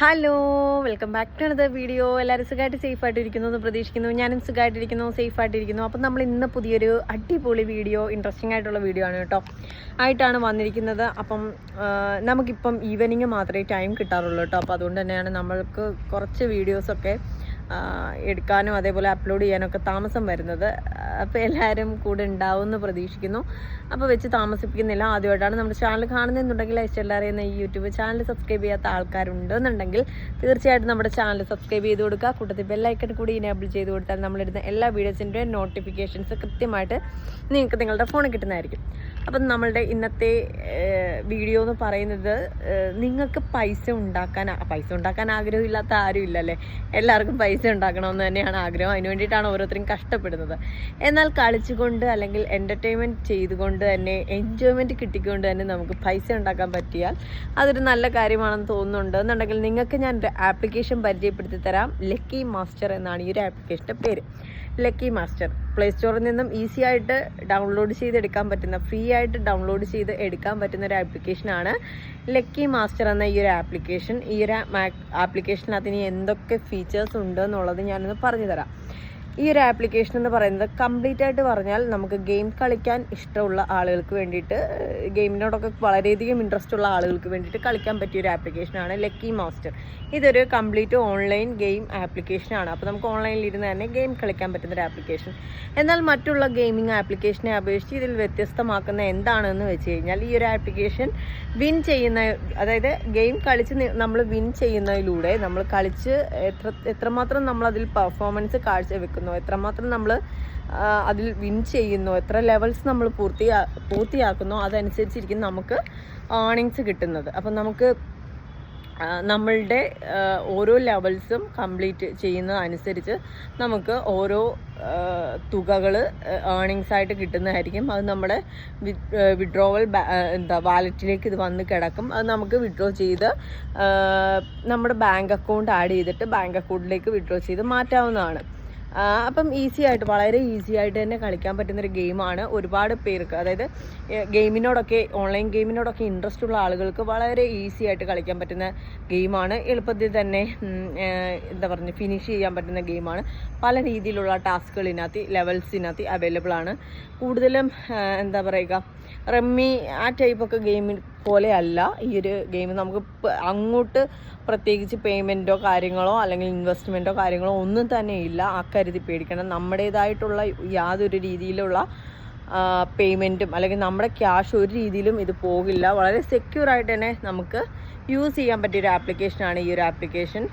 Hello welcome back to another video എല്ലാവരും സുഖമായിട്ട് safe ആയിട്ട് ഇരിക്കുന്നു എന്ന് പ്രതീക്ഷിക്കുന്നു. ഞാനും സുഖമായിട്ടിരിക്കുന്നു സേഫ് ആയിട്ടിരിക്കുന്നു. അപ്പം നമ്മൾ ഇന്ന് പുതിയൊരു അടിപൊളി വീഡിയോ ഇൻട്രസ്റ്റിംഗ് ആയിട്ടുള്ള വീഡിയോ ആണ് കേട്ടോ. ആയിട്ടാണ് വന്നിരിക്കുന്നത്. അപ്പം നമുക്കിപ്പം ഈവനിങ് മാത്രമേ ടൈം കിട്ടാറുള്ളൂ കേട്ടോ. അപ്പോൾ അതുകൊണ്ട് തന്നെയാണ് നമ്മൾക്ക് കുറച്ച് വീഡിയോസൊക്കെ എടുക്കാനും അതേപോലെ അപ്ലോഡ് ചെയ്യാനൊക്കെ താമസം വരുന്നത്. അപ്പോൾ എല്ലാവരും കൂടെ ഉണ്ടാവും എന്ന് പ്രതീക്ഷിക്കുന്നു. അപ്പോൾ വെച്ച് താമസിപ്പിക്കുന്നില്ല. ആദ്യമായിട്ടാണ് നമ്മുടെ ചാനൽ കാണുന്നതെന്നുണ്ടെങ്കിൽ ഇഷ്ടം അറിയുന്ന ഈ യൂട്യൂബ് ചാനൽ സബ്സ്ക്രൈബ് ചെയ്യാത്ത ആൾക്കാരുണ്ടെന്നുണ്ടെങ്കിൽ തീർച്ചയായിട്ടും നമ്മുടെ ചാനൽ സബ്സ്ക്രൈബ് ചെയ്ത് കൊടുക്കുക. കൂട്ടത്തിൽ ബെല്ലൈക്കൺ കൂടി ഇനേബിൾ ചെയ്ത് കൊടുത്താൽ നമ്മളിടുന്ന എല്ലാ വീഡിയോസിന്റെ നോട്ടിഫിക്കേഷൻസ് കൃത്യമായിട്ട് നിങ്ങൾക്ക് നിങ്ങളുടെ ഫോണിൽ കിട്ടുന്നതായിരിക്കും. അപ്പം നമ്മളുടെ ഇന്നത്തെ വീഡിയോ എന്ന് പറയുന്നത് നിങ്ങൾക്ക് പൈസ ഉണ്ടാക്കാൻ പൈസ ഉണ്ടാക്കാൻ ആഗ്രഹമില്ലാത്ത ആരും ഇല്ലല്ലേ എല്ലാവർക്കും പൈസ ഉണ്ടാക്കണമെന്ന് തന്നെയാണ് ആഗ്രഹം. അതിന് വേണ്ടിയിട്ടാണ് ഓരോരുത്തരും കഷ്ടപ്പെടുന്നത്. എന്നാൽ കളിച്ചുകൊണ്ട് അല്ലെങ്കിൽ എന്റർടൈൻമെന്റ് ചെയ്തുകൊണ്ട് തന്നെ എൻജോയ്മെന്റ് കിട്ടിക്കൊണ്ട് തന്നെ നമുക്ക് പൈസ ഉണ്ടാക്കാൻ പറ്റിയാൽ അതൊരു നല്ല കാര്യമാണെന്ന് തോന്നുന്നുണ്ട്. എന്നുണ്ടെങ്കിൽ നിങ്ങൾക്ക് ഞാൻ ഒരു ആപ്ലിക്കേഷൻ പരിചയപ്പെടുത്തി തരാം. ലക്കി മാസ്റ്റർ എന്നാണ് ഈ ഒരു ആപ്ലിക്കേഷന്റെ പേര്. ലക്കി മാസ്റ്റർ പ്ലേ സ്റ്റോറിൽ നിന്നും ഈസി ആയിട്ട് ഡൗൺലോഡ് ചെയ്ത് എടുക്കാൻ പറ്റുന്ന ഫ്രീ ആയിട്ട് ഡൗൺലോഡ് ചെയ്ത് എടുക്കാൻ പറ്റുന്ന ഒരു ആപ്ലിക്കേഷനാണ് ലക്കി മാസ്റ്റർ എന്ന ഈ ഒരു ആപ്ലിക്കേഷൻ ഈ ഒരു ആപ്ലിക്കേഷനകത്ത് ഇനി എന്തൊക്കെ ഫീച്ചേഴ്സ് ഉണ്ട് എന്നുള്ളത് ഞാനൊന്ന് പറഞ്ഞു തരാം. ഈ ഒരു ആപ്ലിക്കേഷൻ എന്ന് പറയുന്നത് കംപ്ലീറ്റ് ആയിട്ട് പറഞ്ഞാൽ നമുക്ക് ഗെയിം കളിക്കാൻ ഇഷ്ടമുള്ള ആളുകൾക്ക് വേണ്ടിയിട്ട് ഗെയിമിനോടൊക്കെ വളരെയധികം ഇൻട്രസ്റ്റ് ഉള്ള ആളുകൾക്ക് വേണ്ടിയിട്ട് കളിക്കാൻ പറ്റിയ ഒരു ആപ്ലിക്കേഷനാണ് ലക്കി മാസ്റ്റർ ഇതൊരു കംപ്ലീറ്റ് ഓൺലൈൻ ഗെയിം ആപ്ലിക്കേഷനാണ് അപ്പോൾ നമുക്ക് ഓൺലൈനിൽ ഇരുന്ന് തന്നെ ഗെയിം കളിക്കാൻ പറ്റുന്ന ഒരു ആപ്ലിക്കേഷൻ എന്നാൽ മറ്റുള്ള ഗെയിമിംഗ് ആപ്ലിക്കേഷനെ അപേക്ഷിച്ച് ഇതിൽ വ്യത്യസ്തമാക്കുന്ന എന്താണെന്ന് വെച്ച് കഴിഞ്ഞാൽ ഈ ഒരു ആപ്ലിക്കേഷൻ വിൻ ചെയ്യുന്ന അതായത് ഗെയിം കളിച്ച് നമ്മൾ വിൻ ചെയ്യുന്നതിലൂടെ നമ്മൾ കളിച്ച് എത്ര എത്രമാത്രം നമ്മളതിൽ പെർഫോമൻസ് കാഴ്ചവെക്കുന്നു എത്രമാത്രം നമ്മൾ അതിൽ വിൻ ചെയ്യുന്നു? എത്ര ലെവൽസ് നമ്മൾ പൂർത്തിയാ പൂർത്തിയാക്കുന്നു? അതനുസരിച്ചിരിക്കും നമുക്ക് ഏണിങ്സ് കിട്ടുന്നത്. അപ്പം നമുക്ക് നമ്മളുടെ ഓരോ ലെവൽസും കംപ്ലീറ്റ് ചെയ്യുന്നതനുസരിച്ച് നമുക്ക് ഓരോ തുകകൾ ഏണിങ്സ് ആയിട്ട് കിട്ടുന്നതായിരിക്കും. അത് നമ്മുടെ വിഡ്രോവൽ എന്താ വാലറ്റിലേക്ക് ഇത് വന്ന് കിടക്കും. അത് നമുക്ക് വിഡ്രോ ചെയ്ത് നമ്മുടെ ബാങ്ക് അക്കൗണ്ട് ആഡ് ചെയ്തിട്ട് ബാങ്ക് അക്കൗണ്ടിലേക്ക് വിഡ്രോ ചെയ്ത് മാറ്റാവുന്നതാണ്. അപ്പം ഈസി ആയിട്ട് വളരെ ഈസി ആയിട്ട് തന്നെ കളിക്കാൻ പറ്റുന്ന ഒരു ഗെയിമാണ് ഒരുപാട് പേർക്ക്. അതായത് ഗെയിമിനോടൊക്കെ ഓൺലൈൻ ഗെയിമിനോടൊക്കെ ഇൻട്രസ്റ്റ് ഉള്ള ആളുകൾക്ക് വളരെ ഈസി ആയിട്ട് കളിക്കാൻ പറ്റുന്ന ഗെയിമാണ് എളുപ്പത്തിൽ തന്നെ എന്താ പറയുക ഫിനിഷ് ചെയ്യാൻ പറ്റുന്ന ഗെയിമാണ് പല രീതിയിലുള്ള ടാസ്കുകളിനകത്ത് ലെവൽസിനകത്ത് അവൈലബിൾ ആണ്. കൂടുതലും എന്താ പറയുക റമ്മി ആ ടൈപ്പൊക്കെ ഗെയിമിൽ പോലെ അല്ല ഈ ഒരു ഗെയിം നമുക്ക് അങ്ങോട്ട് പ്രത്യേകിച്ച് പേയ്മെന്റോ കാര്യങ്ങളോ അല്ലെങ്കിൽ ഇൻവെസ്റ്റ്മെന്റോ കാര്യങ്ങളോ ഒന്നും തന്നെ ഇല്ല. അക്കരുതി പേടിക്കണം നമ്മുടേതായിട്ടുള്ള യാതൊരു രീതിയിലുള്ള പേയ്മെന്റും അല്ലെങ്കിൽ നമ്മുടെ ക്യാഷ് ഒരു രീതിയിലും ഇത് പോകില്ല. വളരെ സെക്യൂർ ആയിട്ട് തന്നെ നമുക്ക് യൂസ് ചെയ്യാൻ പറ്റിയ ഒരു ആപ്ലിക്കേഷനാണ് ഈ ഒരു ആപ്ലിക്കേഷൻ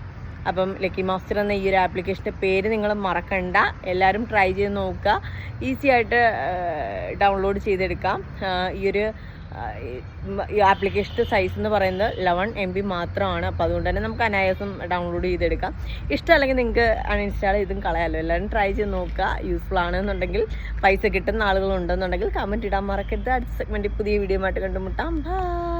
അപ്പം ലക്കി മാസ്റ്റർ എന്ന ഈ ഒരു ആപ്ലിക്കേഷന്റെ പേര് നിങ്ങൾ മറക്കണ്ട. എല്ലാവരും ട്രൈ ചെയ്ത് നോക്കുക. ഈസി ആയിട്ട് ഡൗൺലോഡ് ചെയ്തെടുക്കാം. ഈ ഒരു ഈ ആപ്ലിക്കേഷന്റെ സൈസ് എന്ന് പറയുന്നത് ലെവൻ എം ബി മാത്രമാണ്. അപ്പോൾ അതുകൊണ്ട് തന്നെ നമുക്ക് അനായാസം ഡൗൺലോഡ് ചെയ്തെടുക്കാം. ഇഷ്ടമല്ലെങ്കിൽ നിങ്ങൾക്ക് അൺഇൻസ്റ്റാൾ ചെയ്തും കളയാമല്ലോ എല്ലാവരും ട്രൈ ചെയ്ത് നോക്കുക. യൂസ്ഫുൾ ആണെന്നുണ്ടെങ്കിൽ പൈസ കിട്ടുന്ന ആളുകളുണ്ടെന്നുണ്ടെങ്കിൽ കമന്റ് ഇടാൻ മറക്കരുത്. അടുത്ത സെഗ്മെന്റ് പുതിയ വീഡിയോ ആയിട്ട് കണ്ടുമുട്ടാം. ബൈ